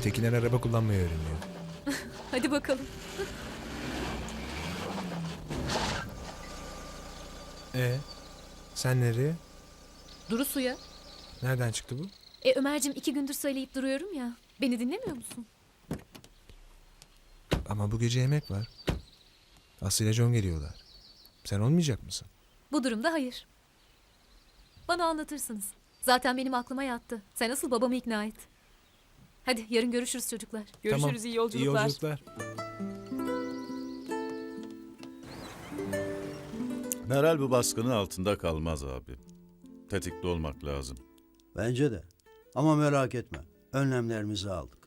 Elif Tekin'den araba kullanmayı öğreniyor. Hadi bakalım. E sen nereye? Duru suya. Nereden çıktı bu? E Ömer'cim iki gündür söyleyip duruyorum ya. Beni dinlemiyor musun? Ama bu gece yemek var. Aslı ile John geliyorlar. Sen olmayacak mısın? Bu durumda hayır. Bana anlatırsınız. Zaten benim aklıma yattı. Sen asıl babamı ikna et. Hadi yarın görüşürüz çocuklar. Görüşürüz Tamam. iyi yolculuklar. İyi yolculuklar. Meral bu baskının altında kalmaz abi. Tetikte olmak lazım. Bence de. Ama merak etme. Önlemlerimizi aldık.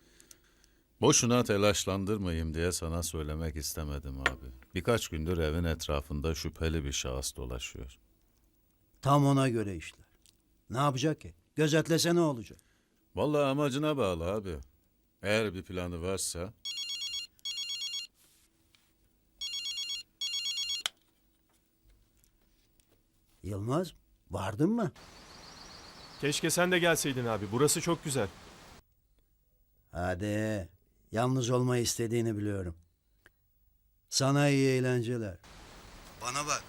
Boşuna telaşlandırmayayım diye sana söylemek istemedim abi. Birkaç gündür evin etrafında şüpheli bir şahıs dolaşıyor. Tam ona göre işler. Ne yapacak ki? Gözetlese ne olacak? Vallahi amacına bağlı abi. Eğer bir planı varsa Yılmaz, vardın mı? Keşke sen de gelseydin abi. Burası çok güzel. Hadi. Yalnız olmayı istediğini biliyorum. Sana iyi eğlenceler. Bana bak.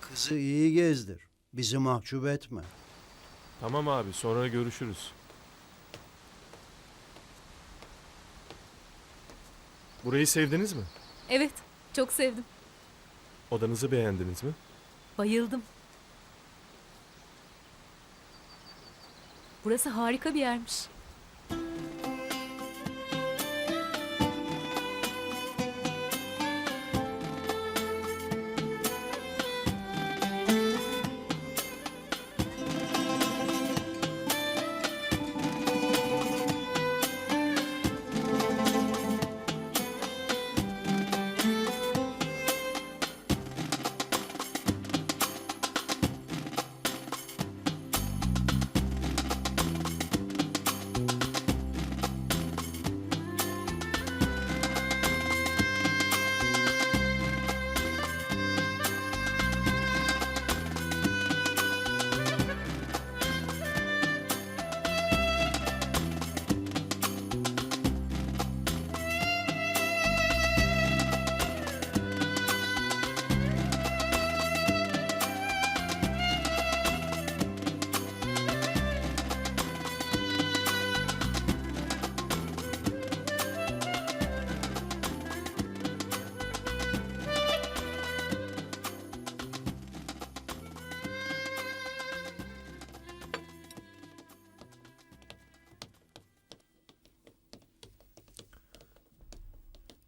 Kızı iyi gezdir. Bizi mahcup etme. Tamam abi sonra görüşürüz. Burayı sevdiniz mi? Evet, çok sevdim. Odanızı beğendiniz mi? Bayıldım. Burası harika bir yermiş.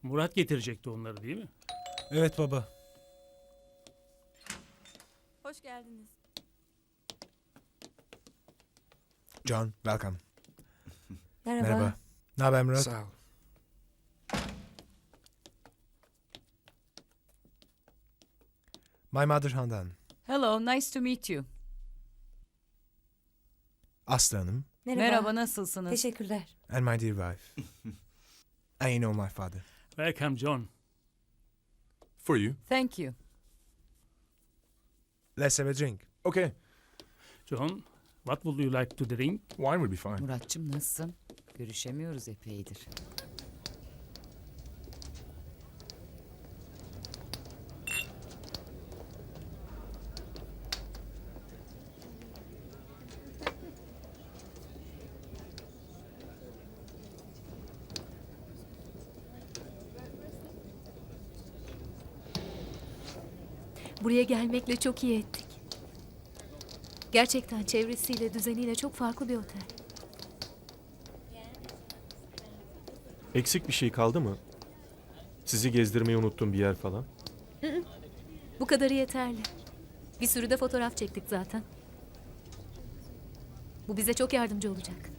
Murat getirecekti onları değil mi? Evet baba. Hoş geldiniz. John, welcome. Merhaba. Merhaba. Ne haber Murat? Sağ ol. My mother Handan. Hello, nice to meet you. Aslı Hanım. Merhaba, nasılsınız? Teşekkürler. And my dear wife. I know my father. Welcome John. For you. Thank you. Let's have a drink. Okay. John, what would you like to drink? Wine would be fine. Muratçım nasılsın? Görüşemiyoruz epeydir. Buraya gelmekle çok iyi ettik. Gerçekten çevresiyle, düzeniyle çok farklı bir otel. Eksik bir şey kaldı mı? Sizi gezdirmeyi unuttuğum bir yer falan. Bu kadarı yeterli. Bir sürü de fotoğraf çektik zaten. Bu bize çok yardımcı olacak.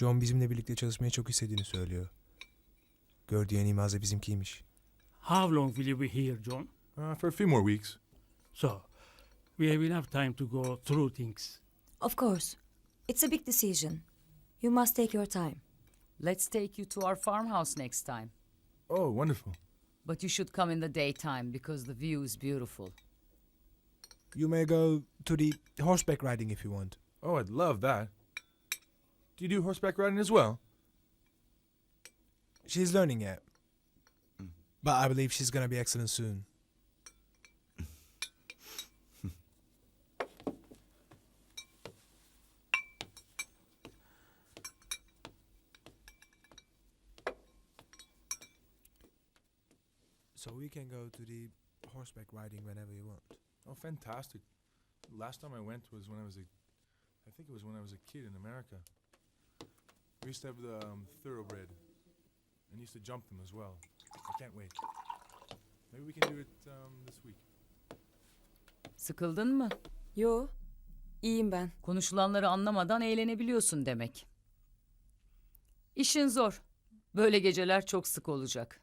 John bizimle birlikte çalışmayı çok istediğini söylüyor. Gördüğü en iyi mağaza bizimkiymiş. How long will you be here, John? Uh, for a few more weeks. So, we have enough time to go through things. Of course. It's a big decision. You must take your time. Let's take you to our farmhouse next time. Oh, wonderful. But you should come in the daytime because the view is beautiful. You may go to the horseback riding if you want. Oh, I'd love that. Do you do horseback riding as well? She's learning yet. But I believe she's gonna be excellent soon. So we can go to the horseback riding whenever you want. Oh, fantastic. Last time I went was when I was a, I think it was when I was a kid in America. We used to have the um, thoroughbred, and used to jump them as well. I can't wait. Maybe we can do it um, this week. Sıkıldın mı? Yo, iyiyim ben. Konuşulanları anlamadan eğlenebiliyorsun demek. İşin zor. Böyle geceler çok sık olacak.